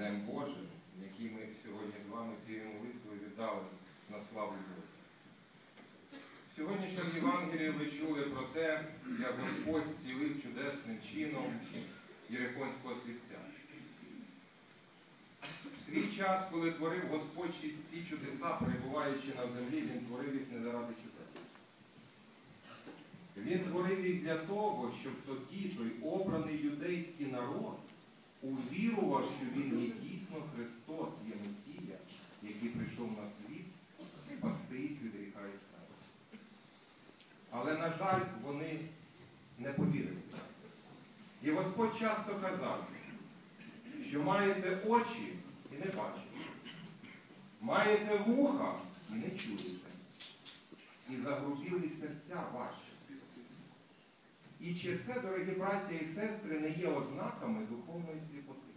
Днем Божим, який ми сьогодні з вами цією молитвою віддали на славу Божу. В Євангелії ви чули про те, як Господь зцілив чудесним чином Єрихонського слівця. Свій час, коли творив Господь ці чудеса, перебуваючи на землі, Він творив їх не заради чудес. Він творив їх для того, щоб тоді той обраний юдейський народ що він є дійсно Христос, є Месія, який прийшов на світ спасти їх від гріха і смерті. Але, на жаль, вони не повірили. І Господь часто казав, що маєте очі і не бачите, маєте вуха і не чуєте, і загрубіли серця ваші. І чи це, дорогі браття і сестри, не є ознаками духовної сліпоти?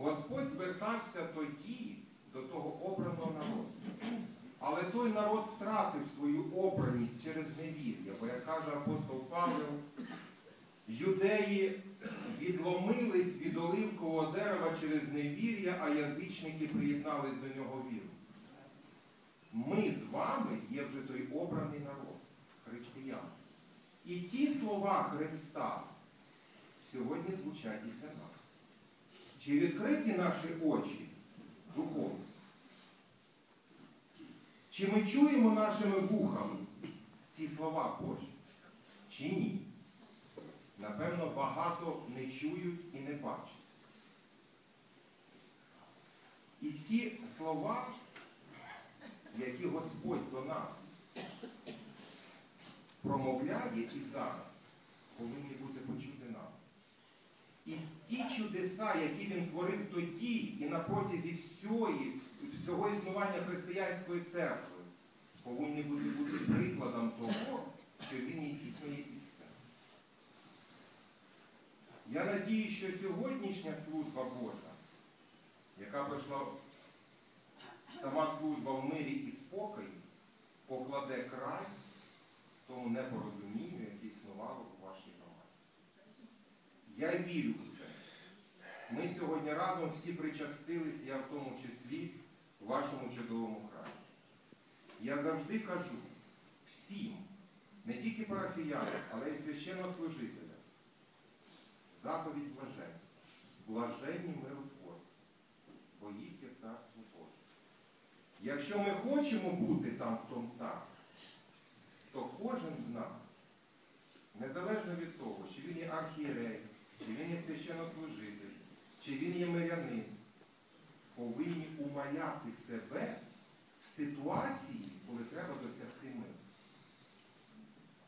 Господь звертався тоді до того обраного народу. Але той народ втратив свою обраність через невір'я, бо, як каже апостол Павло, юдеї відломились від оливкового дерева через невір'я, а язичники приєднались до нього віру. Ми з вами є вже той обраний народ, християн. І ті слова Христа сьогодні звучать і для нас. Чи відкриті наші очі духовно? Чи ми чуємо нашими вухами ці слова Божі? Чи ні? Напевно, багато не чують і не бачать. І ці слова, які Господь до нас промовляє і зараз, повинні бути почути нам. І ті чудеса, які він творив тоді і на протязі всьої, всього існування християнської церкви, повинні бути, бути прикладом того, що він дійсно є істина. Я надію, що сьогоднішня служба Божа, яка пройшла сама служба в мирі і спокої, покладе край тому непорозумінню, яке існувало у вашій громаді. Я вірю. Ми сьогодні разом всі причастились, я в тому числі, в вашому чудовому храмі. Я завжди кажу всім, не тільки парафіянам, але й священнослужителям, заповідь блаженства, блаженні миротворці, бо їх є царство Боже. Якщо ми хочемо бути там в тому царстві, то кожен з нас, незалежно від того, чи він є архієрей, чи він є священнослужитель, чи він є мирянин, повинні умаляти себе в ситуації, коли треба досягти миру.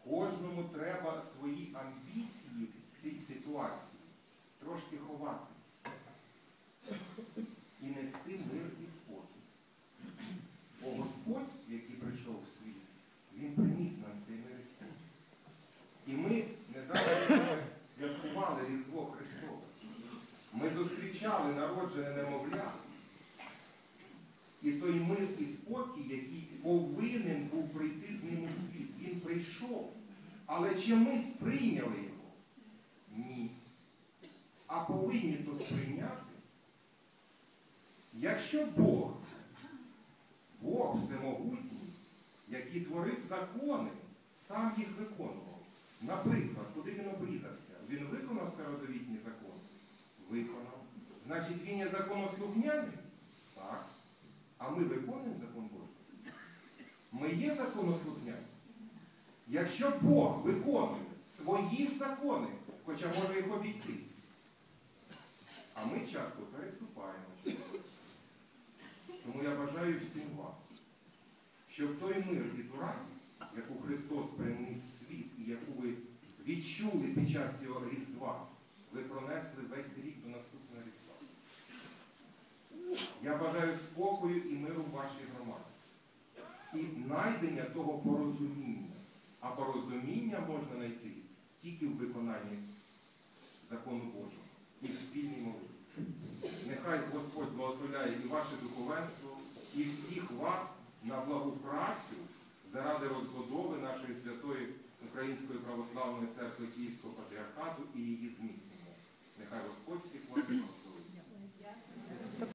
Кожному треба свої амбіції в цій ситуації трошки ховати і нести мир і спокій. Бо Господь, який прийшов в світ, Він приніс нам цей мир і спокій. І ми недавно святкували. Ми зустрічали народжене немовля. І той мир і спокій, який повинен був прийти з ним у світ, він прийшов. Але чи ми сприйняли його? Ні. А повинні то сприйняти. Якщо Бог, Бог всемогутній, який творив закони, сам їх виконував. Наприклад, куди він обрізався? Він виконав старозавітні закони? Виконав. Значить, він є законослухняним? Так. А ми виконуємо закон Божий? Ми є законослухняні. Якщо Бог виконує свої закони, хоча може їх обійти, а ми часто переступаємо. Тому я бажаю всім вам, щоб той мир і ту радість, яку Христос приніс в світ і яку ви відчули під час його Різдва, ви пронесли весь рік до наступного Різдва. Я бажаю спокою і миру в вашій громаді. І найдення того порозуміння. А порозуміння можна знайти тільки в виконанні закону Божого і в спільній молитві. Нехай Господь благословляє і ваше духовенство, і всіх вас на благу працю заради розбудови нашої